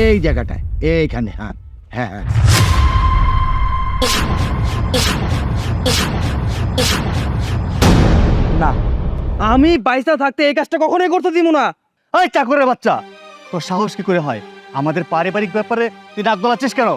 এই জায়গাটায় এইখানে হ্যাঁ হ্যাঁ হ্যাঁ। না আমি বাইসা থাকতে এই কাজটা কখনোই করতে দিব না। ওই চাকরের বাচ্চা। তোর সাহস কি করে হয়? আমাদের পারিবারিক ব্যাপারে তুই নাক গলাচ্ছিস কেন?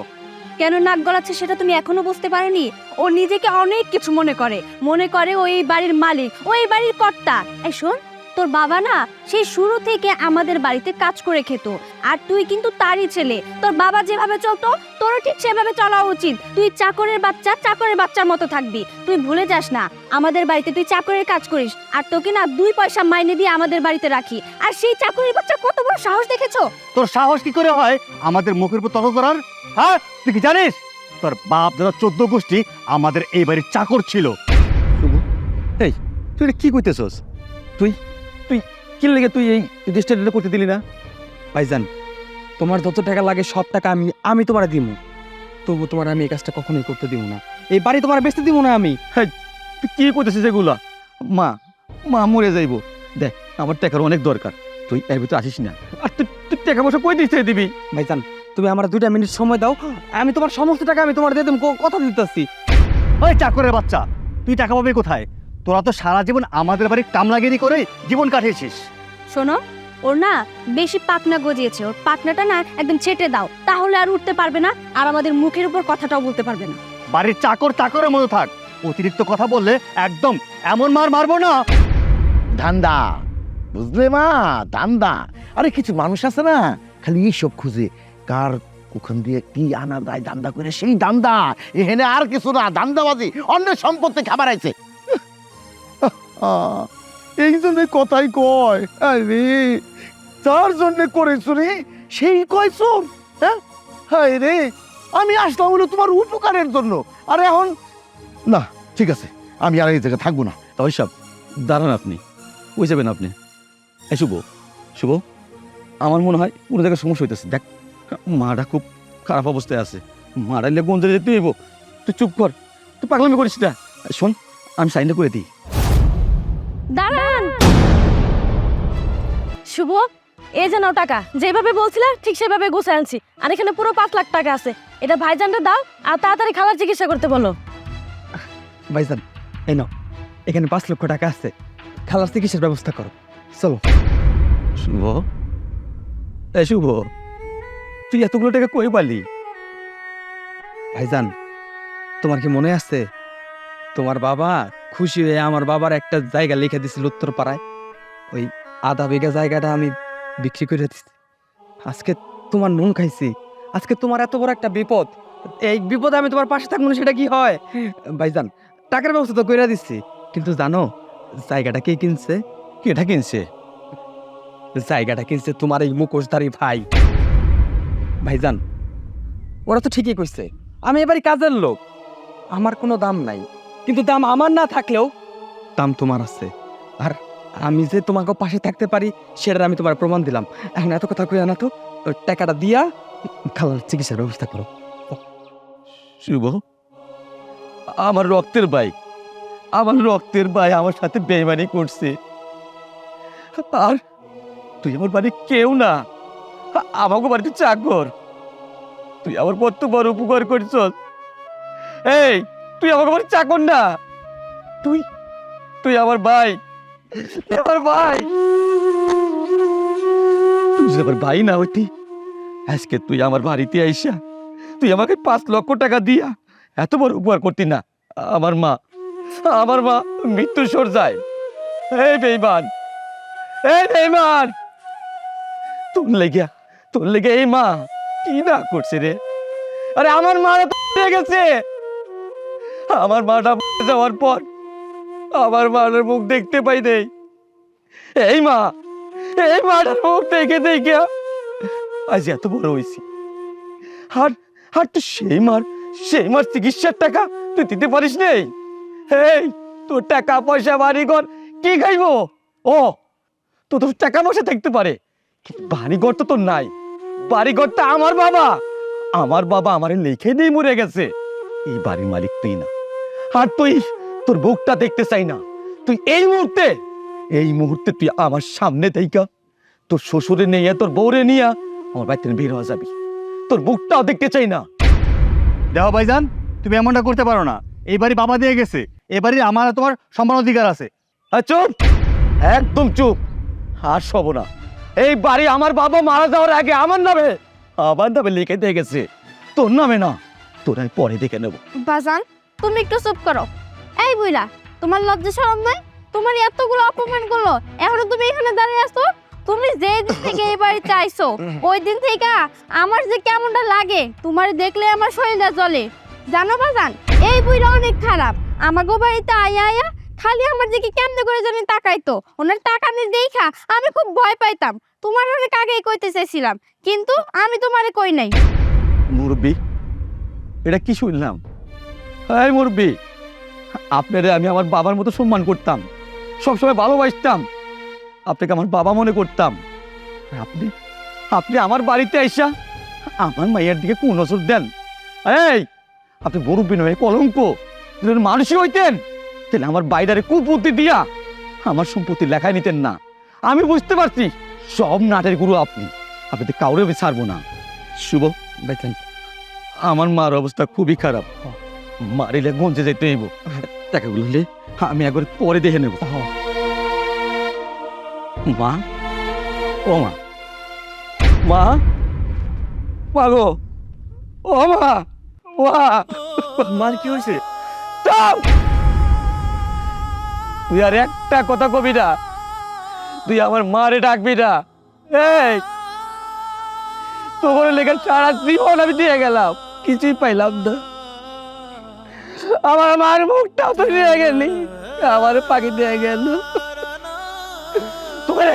কেন নাক গলাচ্ছে সেটা তুমি এখনও বুঝতে পারোনি? ও নিজেকে অনেক কিছু মনে করে। মনে করে ও এই বাড়ির মালিক ও এই বাড়ির কর্তা। এই শোন তোর বাবা না সেই শুরু থেকে আমাদের বাড়িতে কাজ করে খেত। আর তুই কিন্তু তারই ছেলে। তোর বাবা যেভাবে চলতো তোরও ঠিক সেভাবে চলা উচিত। তুই চাকরের বাচ্চা চাকরের বাচ্চার মতো থাকবি। তুই ভুলে যাস না আমাদের বাড়িতে তুই চাকরের কাজ করিস। আর তোকে না দুই পয়সা মাইনে দিয়ে আমাদের বাড়িতে রাখি। আর সেই চাকরের বাচ্চা কত বড় সাহস দেখেছ? তোর সাহস কি করে হয়? আমাদের মুখের উপর তর্ক করার? হ্যাঁ তুই কি জানিস? তোর বাপ দাদা চোদ্দ গোষ্ঠী আমাদের এই বাড়ির চাকর ছিল। এই তুই এটা কি কইতেছস? তুই তুই কি লেগে তুই এই রেজিস্টারটা করতে দিলি না? ভাইজান তোমার যত টাকা লাগে সব টাকা আমি আমি তোমার দিব তবু তোমার আমি এই কাজটা কখনোই করতে দিব না। এই বাড়ি তোমার বেচতে দিব না আমি। তুই কি করতেছিস এগুলা? মা মা মরে যাইবো। দেখ আমার টাকার অনেক দরকার। তুই এর ভিতরে আসিস না। আর তুই তুই টাকা পয়সা কই দিতে দিবি? ভাইজান তুমি আমার দুইটা মিনিট সময় দাও। আমি তোমার সমস্ত টাকা আমি তোমার দিয়ে দেবো কথা দিতেছি। ওই চাকরের বাচ্চা তুই টাকা পাবি কোথায়? তোরা তো সারা জীবন আমাদের বাড়ির কামলাগিরি করে জীবন কাটিয়েছিস। শোনো ওর না বেশি পাকনা গজিয়েছে। ওর পাকনাটা না একদম ছেটে দাও তাহলে আর উঠতে পারবে না আর আমাদের মুখের উপর কথাটাও বলতে পারবে না। বাড়ির চাকর চাকরের মতো থাক অতিরিক্ত কথা বললে একদম এমন মার মারবো না। ধান্দা বুঝলে মা? ধান্দা। আরে কিছু মানুষ আছে না খালি এইসব খুঁজে। কার ওখান দিয়ে কি আনা যায় দান্দা করে? সেই দান্দা এখানে আর কিছু না দান্দাবাজি অন্য সম্পত্তি খাবার আছে এই জন্য কথাই কয়। আরে, যার জন্য করেছ রে, সেই কয় চোর হ্যাঁ? হায় রে, আমি আসলাম হলো তোমার উপকারের জন্য। আর এখন না, ঠিক আছে, আমি আর এই জায়গায় থাকব না। তবে সব দাঁড়ান আপনি ওই যাবেন আপনি? এই শুভ শুভ, আমার মনে হয় কোনো জায়গায় সমস্যা হইতেছে। দেখ, মাটা খুব খারাপ অবস্থায় আছে। মারা নিলে গঞ্জে যেতে হইব। তুই চুপ কর, তুই পাগলামি করিস না। শোন, আমি সাইনটা করে দিই। শুভ এই যে নাও টাকা। যেভাবে বলছিলে ঠিক সেভাবে গুছে আনছি। আর এখানে পুরো পাঁচ লাখ টাকা আছে। এটা ভাইজানটা দাও আর তাড়াতাড়ি খালার চিকিৎসা করতে বলো। ভাইজান এই নাও। এখানে পাঁচ লক্ষ টাকা আছে। খালার চিকিৎসার ব্যবস্থা করো। চলো। শুভ? এই শুভ তুই এতগুলো টাকা কই পালি? ভাইজান তোমার কি মনে আছে? তোমার বাবা খুশি হয়ে আমার বাবার একটা জায়গা লিখে দিছিল উত্তর পাড়ায় ওই আধা বিঘা জায়গাটা আমি বিক্রি করে দিচ্ছি আজকে তোমার নুন খাইছি। আজকে তোমার এত বড় একটা বিপদ। এই বিপদে আমি তোমার পাশে থাকব সেটা কি হয়? ভাইজান, টাকার ব্যবস্থা তো করে দিচ্ছি কিন্তু জানো, জায়গাটা কে কিনছে? কেটা কিনছে? জায়গাটা কিনছে তোমার এই মুখোশধারী ভাই। ভাইজান, ওরা তো ঠিকই কইছে, আমি এবারই কাজের লোক। আমার কোনো দাম নাই। কিন্তু দাম আমার না থাকলেও দাম তোমার আছে। আর আমি যে তোমাকে পাশে থাকতে পারি সেটার আমি তোমার প্রমাণ দিলাম। এখন এত কথা কই না তো টাকাটা দিয়া খালার চিকিৎসার ব্যবস্থা করো। শুভ। আমার রক্তের ভাই আমার রক্তের ভাই আমার সাথে বেইমানি করছে। আর তুই আমার বাড়ি কেউ না আমাকে বাড়িতে চাকর তুই আমার কত বড় উপকার করছ এই তুই আমাকে বাড়ি চাকর না। তুই তুই আমার ভাই আমার ভাই। তুই আমার ভাই না হইতি? আজকে তুই আমার বাড়িতে আইসা, তুই আমাকে পাঁচ লক্ষ টাকা দিয়া এত বড় উপকার করতি না। আমার মা আমার মা মৃত্যু সর যায়। এই বেইমান এই বেইমান! তোর লেগে তোর লেগে এই মা কি না করছে রে? আরে আমার মা গেছে। আমার মাটা যাওয়ার পর আমার মার মুখ দেখতে পাই নেই। এই মা, এই মাটার মুখ দেখে দেখে আজ এত বড় হয়েছি। আর আর তুই সেই মার সেই মার চিকিৎসার টাকা তুই দিতে পারিস নেই। এই, তোর টাকা পয়সা বাড়ি ঘর কি খাইবো? ও, তো তোর টাকা পয়সা থাকতে পারে, কিন্তু বাড়ি ঘর তো তোর নাই। বাড়ি ঘরটা আমার বাবা। আমার বাবা আমারে লিখে দিয়ে মরে গেছে। এই বাড়ির মালিক তুই না। আর তুই তোর বুকটা দেখতে চাই না। তুই এই মুহূর্তে এই মুহূর্তে তুই আমার সামনে দেখা তোর শ্বশুরে নিয়ে তোর বউরে নিয়ে আমার বাড়ি থেকে বের হওয়া যাবি। তোর বুকটাও দেখতে চাই না। দেখো ভাইজান তুমি এমনটা করতে পারো না। এই বাড়ি বাবা দিয়ে গেছে। এই বাড়ির আমার আর তোমার সম্মান অধিকার আছে। আর চুপ! একদম চুপ! আর সব না। এই বাড়ি আমার বাবা মারা যাওয়ার আগে আমার নামে আমার নামে লিখে দিয়ে গেছে। তোর নামে না তোর আমি পরে দেখে নেব। বাজান তুমি একটু চুপ করো। এই বুইরা তোমার লজ্জা শরম নাই? তোমার এতগুলো অপমান করল, এখনও তুমি এখানে দাঁড়িয়ে আছো? তুমি যে দিন থেকে এই বাড়িতে আইছো, ওই দিন থেকে আমার যে কেমনটা লাগে, তোমার দেখলে আমার শরীরটা জ্বলে। জানো বাজান, এই বুইরা অনেক খারাপ। আমাগো বাড়িতে আয়া আয়া খালি আমার দিকে কেমনে করে জানি তাকাইতো। ওনার টাকা তাকানি দেখা আমি খুব ভয় পাইতাম। তোমার অনেক আগেই কইতে চাইছিলাম, কিন্তু আমি তোমারে কই নাই। মুরব্বী, এটা কি শুনলাম? এই মুরব্বী আপনারে আমি আমার বাবার মতো সম্মান করতাম। সবসময় ভালোবাসতাম। আপনাকে আমার বাবা মনে করতাম। আপনি আপনি আমার বাড়িতে আইসা আমার মায়ের দিকে কোন নজর দেন। এই, আপনি মুরব্বী নয় কলঙ্ক। মানুষই হইতেন। তাহলে আমার বাইরে কুপুতি দিয়া আমার সম্পত্তি লেখায় নিতেন না। আমি বুঝতে পারছি, সব নাটের গুরু আপনি। আপনি তো কাউরে আমি ছাড়বো না। শুভ ভাইজান আমার মার অবস্থা খুবই খারাপ। মারিলে গঞ্জে যেতে হইব। টাকাগুলো হলে আমি একবার পরে দেখে নেব। মা? ও মা। মা? মা গো। ও মা। মা। মার কি হয়েছে? তুই আর একটা কথা কবি না। তুই আমার মারে ডাকবি না। এই! তোমার লেগে সারা জীবন আমি দিয়ে গেলাম। কিছুই পাইলাম না। আমার মার মুখটাও তুই দিয়ে গেলি। আমার পাখি দিয়ে গেল। তোকে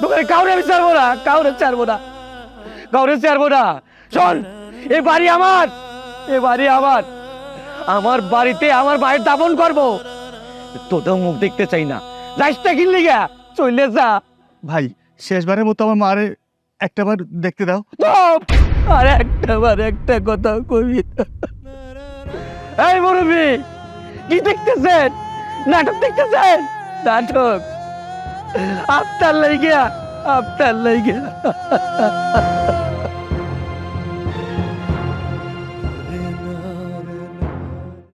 তোকে কাউরে আমি ছাড়বো না কাউরে ছাড়বো না। কাউরে ছাড়বো না। শোন এ বাড়ি আমার এ বাড়ি আমার। আমার বাড়িতে আমার ভাইয়ের দাপন করব। তোদের মুখ দেখতে চাই না। রাইসটা কিনলি গা চলে যা। ভাই শেষবারের মতো আমার মারে একটাবার দেখতে দাও! আর একটা বার একটা কথা কবি। এই মুরব্বী কি দেখতেছেন? নাটক দেখতেছেন? নাটক। আপনার লাইগা আপনার লাইগা